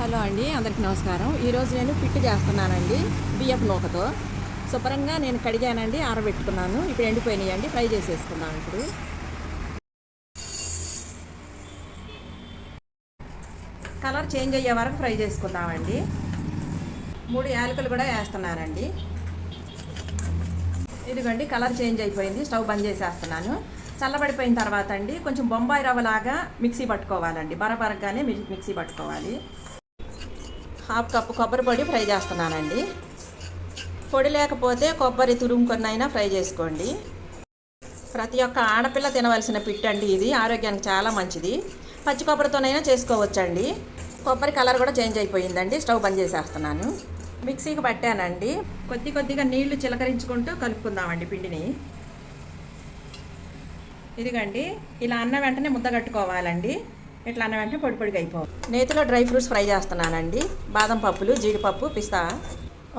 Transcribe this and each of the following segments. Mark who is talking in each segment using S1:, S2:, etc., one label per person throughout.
S1: Hello అండి అందరికీ నమస్కారం. ఈరోజు నేను పిట్టు చేస్తున్నానండి బియ్యపు నూకతో. శుభ్రంగా నేను కడిగానండి ఆరబెట్టుకున్నాను. ఇప్పుడు ఎండిపోయినాయి అండి ఫ్రై చేసేసుకున్నాను ఇప్పుడు. కలర్ చేంజ్ అయ్యే వరకు ఫ్రై చేసుకుందామండి. మూడు యాలకులు కూడా వేస్తున్నానండి. ఇదిగోండి కలర్ చేంజ్ అయిపోయింది స్టవ్ బంద్ చేసేస్తున్నాను. చల్లబడిపోయిన తర్వాత అండి కొంచెం బొంబాయి రవ్వలాగా మిక్సీ పట్టుకోవాలండి. బరబరగానే మిక్సీ పట్టుకోవాలి. హాఫ్ కప్పు కొబ్బరి పొడి ఫ్రై చేస్తున్నానండి. పొడి లేకపోతే కొబ్బరి తురుముకొన్నైనా ఫ్రై చేసుకోండి. ప్రతి ఒక్క ఆడపిల్ల తినవలసిన పిట్ అండి ఇది ఆరోగ్యానికి చాలా మంచిది. పచ్చి కొబ్బరితోనైనా చేసుకోవచ్చండి. కొబ్బరి కలర్ కూడా చేంజ్ అయిపోయిందండి స్టవ్ బంద్ చేసేస్తున్నాను. మిక్సీకి పట్టానండి. కొద్ది కొద్దిగా నీళ్ళు చిలకరించుకుంటూ కలుపుకుందామండి పిండిని. ఇదిగండి ఇలా అన్న వెంటనే ముద్ద కట్టుకోవాలండి ఇట్లా అన్న వెంటనే పొడి పొడిగా అయిపోవు. నేతిలో డ్రై ఫ్రూట్స్ ఫ్రై చేస్తున్నానండి. బాదం పప్పులు జీడిపప్పు పిస్తా.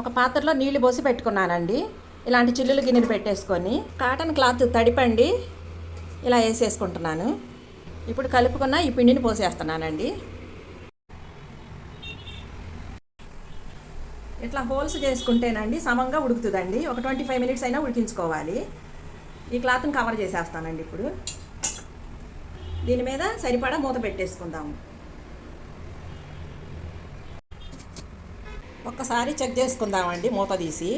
S1: ఒక పాత్రలో నీళ్ళు పోసి పెట్టుకున్నానండి. ఇలాంటి చిల్లులు గిన్నెలు పెట్టేసుకొని కాటన్ క్లాత్ తడిపండి. ఇలా వేసేసుకుంటున్నాను. ఇప్పుడు కలుపుకున్న ఈ పిండిని పోసేస్తున్నానండి. ఇట్లా హోల్స్ చేసుకుంటేనండి సమంగా ఉడుకుతుందండి. ఒక ట్వంటీ ఫైవ్ మినిట్స్ అయినా ఉడికించుకోవాలి. ఈ క్లాత్ని కవర్ చేసేస్తానండి ఇప్పుడు. దీని మీద సరిపడా మూత పెట్టేసుకుందాము. ఒక్కసారి చెక్ చేసుకుందామండి మూత తీసి.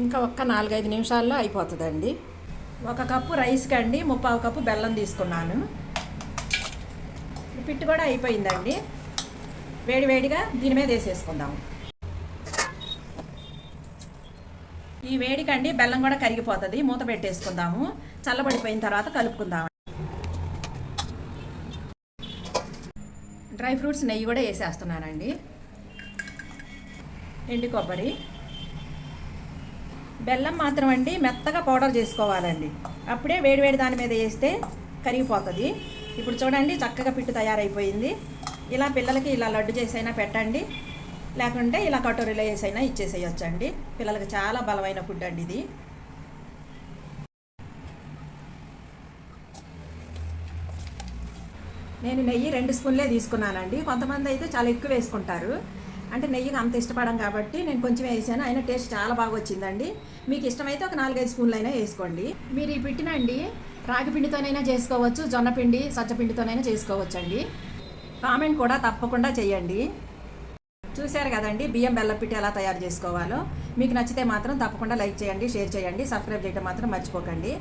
S1: ఇంకా ఒక్క నాలుగైదు నిమిషాల్లో అయిపోతుందండి. ఒక కప్పు రైస్కి అండి ముప్పావు కప్పు బెల్లం తీసుకున్నాను. పిట్టు కూడా అయిపోయిందండి. వేడి వేడిగా దీని మీద వేసేసుకుందాము. ఈ వేడికండి బెల్లం కూడా కరిగిపోతుంది. మూత పెట్టేసుకుందాము. చల్లబడిపోయిన తర్వాత కలుపుకుందాం. డ్రై ఫ్రూట్స్ నెయ్యి కూడా వేసేస్తున్నానండి. ఎండి కొబ్బరి. బెల్లం మాత్రం అండి మెత్తగా పౌడర్ చేసుకోవాలండి. అప్పుడే వేడివేడి దాని మీద వేస్తే కరిగిపోతుంది. ఇప్పుడు చూడండి చక్కగా పిట్టు తయారైపోయింది. ఇలా పిల్లలకి ఇలా లడ్డు చేసైనా పెట్టండి. లేకుంటే ఇలా కటోరీలో వేసైనా ఇచ్చేసేయచ్చండి. పిల్లలకి చాలా బలమైన ఫుడ్ అండి ఇది. నేను నెయ్యి రెండు స్పూన్లే తీసుకున్నానండి. కొంతమంది అయితే చాలా ఎక్కువ వేసుకుంటారు. అంటే నెయ్యికి అంత ఇష్టపడం కాబట్టి నేను కొంచెం వేసాను. అయినా టేస్ట్ చాలా బాగా వచ్చిందండి. మీకు ఇష్టమైతే ఒక నాలుగైదు స్పూన్లు అయినా వేసుకోండి. మీరు ఈ పిట్టినండి రాగి పిండితోనైనా చేసుకోవచ్చు జొన్న పిండి సజ్జపిండితోనైనా చేసుకోవచ్చు అండి కామెంట్ కూడా తప్పకుండా చేయండి. చూశారు కదండి బియ్యం బెల్లపిట్టి ఎలా తయారు చేసుకోవాలో. మీకు నచ్చితే మాత్రం తప్పకుండా లైక్ చేయండి షేర్ చేయండి సబ్స్క్రైబ్ చేయడం మాత్రం మర్చిపోకండి.